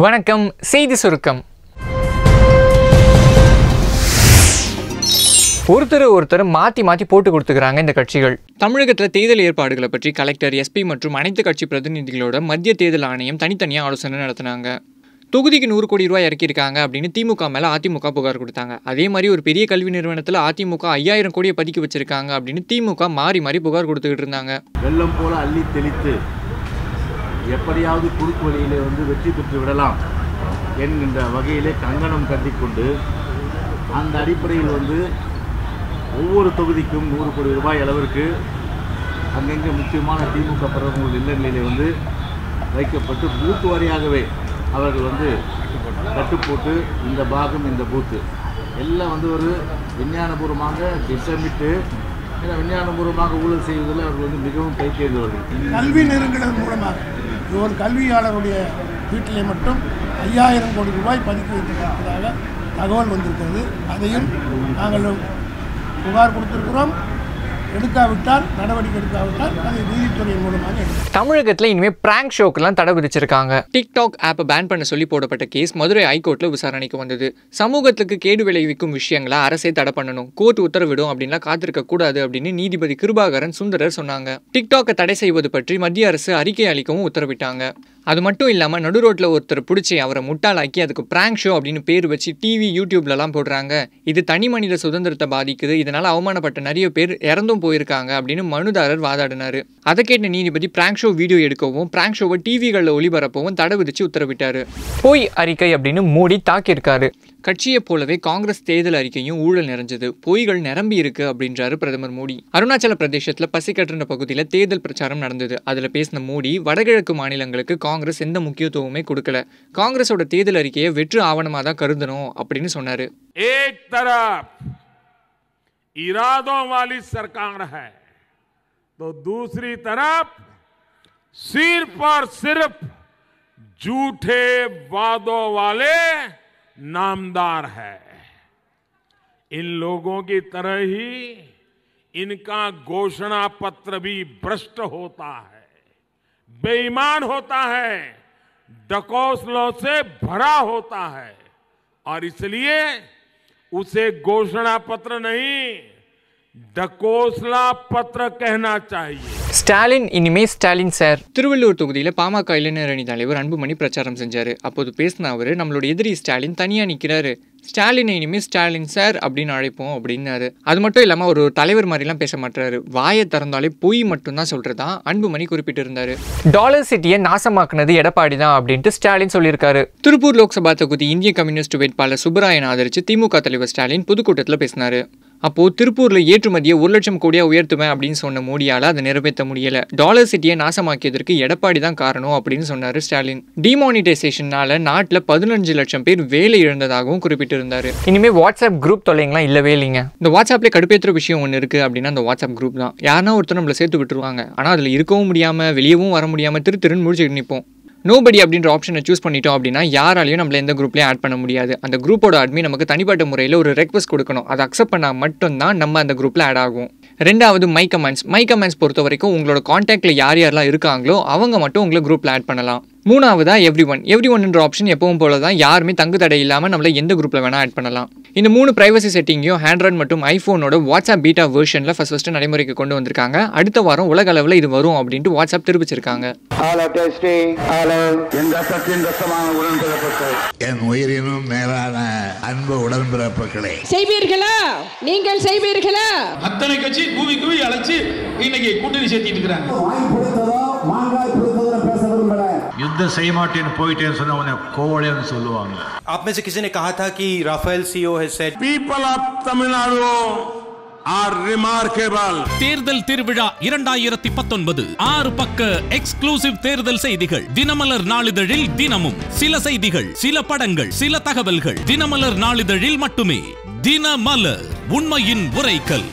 வணக்கம் செய்தி சுருக்கம். ஒருத்தர் ஒருத்தர் மாற்றி மாற்றி போட்டு கொடுத்துக்கிறாங்க இந்த கட்சிகள். தமிழகத்தில் தேர்தல் ஏற்பாடுகளை பற்றி கலெக்டர் எஸ்பி மற்றும் அனைத்து கட்சி பிரதிநிதிகளோட மத்திய தேர்தல் ஆணையம் தனித்தனியாக ஆலோசனை நடத்தினாங்க. தொகுதிக்கு நூறு கோடி ரூபாய் இறக்கியிருக்காங்க அப்படின்னு திமுக மேலே அதிமுக புகார் கொடுத்தாங்க. அதே மாதிரி ஒரு பெரிய கல்வி நிறுவனத்தில் அதிமுக ஐயாயிரம் கோடியை பதுக்கி வச்சிருக்காங்க அப்படின்னு திமுக மாறி மாறி புகார் கொடுத்துக்கிட்டு இருந்தாங்க. வெள்ளம் போல அள்ளி தெளித்து எப்படியாவது குறுக்கு வழியிலே வந்து வெற்றி பெற்று விடலாம் என்கின்ற வகையிலே கங்கணம் கட்டிக்கொண்டு அந்த அடிப்படையில் வந்து ஒவ்வொரு தொகுதிக்கும் நூறு கோடி ரூபாய் அளவிற்கு அங்கங்கே முக்கியமான திமுக பிரமுகர்கள் இல்லங்களிலே வந்து வைக்கப்பட்டு பூத்து வாரியாகவே அவர்கள் வந்து கட்டு போட்டு இந்த பாகம் இந்த பூத்து. எல்லாம் வந்து ஒரு விஞ்ஞானபூர்வமாக திட்டமிட்டு ஏன்னா விஞ்ஞானபூர்வமாக ஊழல் செய்வதில் அவர்கள் வந்து மிகவும் கை தேர்ந்தவர்கள் கல்வி நிறுவனங்கள் மூலமாக. ஒரு கல்வியாளருடைய வீட்டிலே மட்டும் ஐயாயிரம் கோடி ரூபாய் பதுக்கி வைத்திருப்பதாக தகவல் வந்திருக்கிறது. அதையும் நாங்கள் புகார் கொடுத்திருக்கிறோம். எடுக்காவிட்டால் நடவடிக்கை எடுக்காவிட்டால் அதை நீதித்துறையின் மூலமாக எடுக்கும் தமிழகத்தில் இனிமேல் பிராங்க் ஷோக்கெல்லாம் தடை விதிச்சிருக்காங்க. டிக்டாக் ஆப்பை பேன் பண்ண சொல்லி போடப்பட்ட கேஸ் மதுரை ஹைகோர்ட்டில் விசாரணைக்கு வந்தது. சமூகத்துக்கு கேடு விளைவிக்கும் விஷயங்களை அரசே தடை பண்ணணும். கோர்ட் உத்தரவிடும் அப்படின்லாம் காத்திருக்க கூடாது அப்படின்னு நீதிபதி கிருபாகரன் சுந்தரர் சொன்னாங்க. டிக்டாக்கை தடை செய்வது பற்றி மத்திய அரசு அறிக்கை அளிக்கவும் உத்தரவிட்டாங்க. அது மட்டும் இல்லாமல் நடு ரோட்டில் ஒருத்தர் பிடிச்சி அவரை முட்டாளாக்கி அதுக்கு பிராங்க் ஷோ அப்படின்னு பேர் வச்சு டிவி யூடியூப்லலாம் போடுறாங்க. இது தனி மனித சுதந்திரத்தை பாதிக்குது. இதனால் அவமானப்பட்ட நிறைய பேர் இறந்தும் போயிருக்காங்க அப்படின்னு மனுதாரர் வாதாடினாரு. அதை கேட்ட நீதிபதி பிராங்க் ஷோ வீடியோ எடுக்கவும் பிராங்க் ஷோவை டிவிகளில் ஒளிபரப்பவும் தடை விதிச்சு உத்தரவிட்டார். போய் அறிக்கை அப்படின்னு மூடி தாக்கியிருக்காரு. கட்சியைப் போலவே காங்கிரஸ் தேர்தல் அறிக்கையும் ஊழல் நிறைஞ்சது பொய்கள் நிரம்பி இருக்கு அப்படின்றாரு பிரதமர் மோடி அருணாச்சல பிரதேசத்தில் பசிக்கட்டுன்ற பகுதியில் தேர்தல் பிரச்சாரம் நடந்தது அதில் பேசின மோடி வடகிழக்கு மாநிலங்களுக்கு காங்கிரஸ் எந்த முக்கியத்துவமே கொடுக்கல காங்கிரஸோட தேர்தல் அறிக்கையை வெற்று ஆவணமாக தான் கருதணும் அப்படின்னு சொன்னாரு एक तरफ इरादों वाली सरकार है तो दूसरी तरफ सिर्फ और सिर्फ झूठे वादों वाले नामदार है। इन लोगों की तरह ही इनका घोषणा पत्र भी भ्रष्ट होता है, बेईमान होता है, डकौसलों से भरा होता है। और इसलिए उसे घोषणा पत्र नहीं, डकोसला पत्र कहना चाहिए। ஸ்டாலின் இனிமே ஸ்டாலின் சார். திருவள்ளூர் தொகுதியில் பாமக இளைஞர் அணி தலைவர் அன்புமணி பிரச்சாரம் செஞ்சார். அப்போது பேசின அவர் நம்மளோட எதிரி ஸ்டாலின் தனியாக நிற்கிறாரு ஸ்டாலினை இனிமே ஸ்டாலின் சார் அப்படின்னு அழைப்போம் அப்படின்னாரு. அது மட்டும் இல்லாமல் ஒரு தலைவர் மாதிரிலாம் பேச மாட்டாரு வாயை திறந்தாலே பொய் மட்டும்தான் சொல்றதா அன்புமணி குறிப்பிட்டிருந்தாரு. டாலர் சிட்டியை நாசமாக்குனது எடப்பாடி தான் அப்படின்ட்டு ஸ்டாலின் சொல்லியிருக்காரு. திருப்பூர் லோக்சபா தொகுதி இந்திய கம்யூனிஸ்ட் வேட்பாளர் சுப்பராயன் ஆதரிச்சு திமுக தலைவர் ஸ்டாலின் பொதுக்கூட்டத்தில் பேசினாரு. அப்போ திருப்பூர்ல ஏற்றுமதியை ஒரு லட்சம் கோடியா உயர்த்துவேன் அப்படின்னு சொன்ன மோடியால அதை நிறைவேற்ற முடியல. டாலர் சிட்டியை நாசமாக்கியதற்கு எடப்பாடி தான் காரணம் அப்படின்னு சொன்னாரு ஸ்டாலின். டிமானிட்டைசேஷனால நாட்டுல பதினஞ்சு லட்சம் பேர் வேலை இழந்ததாகவும் குறிப்பிட்டிருந்தாரு. இனிமே வாட்ஸ்அப் குரூப் தொல்லைங்களாம் இல்லவே இல்லைங்க. இந்த வாட்ஸ்அப்ல கடுப்பேற்ற விஷயம் ஒன்று இருக்கு அப்படின்னா அந்த வாட்ஸ்அப் குரூப் தான். யாருன்னா ஒருத்தர் நம்மளை சேர்த்து விட்டுருவாங்க. ஆனா அதுல இருக்கவும் முடியாம வெளியவும் வர முடியாம திரு திருன்னு முடிச்சுட்டு நிற்போம் நோபடி அப்படின்ற ஆப்ஷனை சூஸ் பண்ணிட்டோம் அப்படின்னா யாராலையும் நம்மள எந்த குரூப்லையும் ஆட் பண்ண முடியாது. அந்த குரூப்போட அட்மின் நமக்கு தனிப்பட்ட முறையில் ஒரு ரெக்வஸ்ட் கொடுக்கணும். அதை அக்செப்ட் பண்ணால் மட்டும்தான் நம்ம அந்த குரூப்பில் ஆட் ஆகும். ரெண்டாவது மை கமெண்ட்ஸ் மை கமெண்ட்ஸ் பொறுத்த வரைக்கும் உங்களோட காண்டாக்டில் யார் யாரெல்லாம் இருக்காங்களோ அவங்க மட்டும் உங்களை குரூப்பில் ஆட் பண்ணலாம். மூணாவதா எவ்ரி ஒன் எவ்ரி ஒன்ன்ற ஆப்ஷன் எப்பவும் போல தான் யாருமே தங்கு தடை இல்லாமல் நம்மள எந்த குரூப்பில் வேணால் ஆட் பண்ணலாம். இந்த மூணு பிரைவசி செட்டிங்கையும் ஆண்ட்ராய்ட் மற்றும் ஐஃபோனோட வாட்ஸ்அப் பீட்டா வெர்ஷனில் ஃபஸ்ட் ஃபஸ்ட்டு நடைமுறைக்கு கொண்டு வந்திருக்காங்க. அடுத்த வாரம் உலக அளவில் இது வரும் அப்படின்ட்டு வாட்ஸ்அப் தெரிவிச்சிருக்காங்க. என் உயிரினும் மேலான அன்பு உடன்பிறப்புகளே செய்வீர்களா? நீங்கள் செய்வீர்களா? அத்தனை கட்சி கூவி கூவி அழைச்சு இன்னைக்கு கூட்டணி சேர்த்திட்டு இருக்கிறாங்க. யுத்தம் செய்ய மாட்டேன்னு போயிட்டேன்னு சொன்ன உடனே கோவலைன்னு சொல்லுவாங்க आप में से किसी ने कहा था कि Rafale CEO has said people of Tamil Nadu are remarkable தேர்தல் திருவிழா இரண்டாயிரத்தி பத்தொன்பது ஆறு பக்க எக்ஸ்க்ளூசிவ் தேர்தல் செய்திகள் தினமலர் நாளிதழில் தினமும் சில செய்திகள் சில படங்கள் சில தகவல்கள் தினமலர் நாளிதழில் மட்டுமே தினமலர் உண்மையின் உரைக்கல்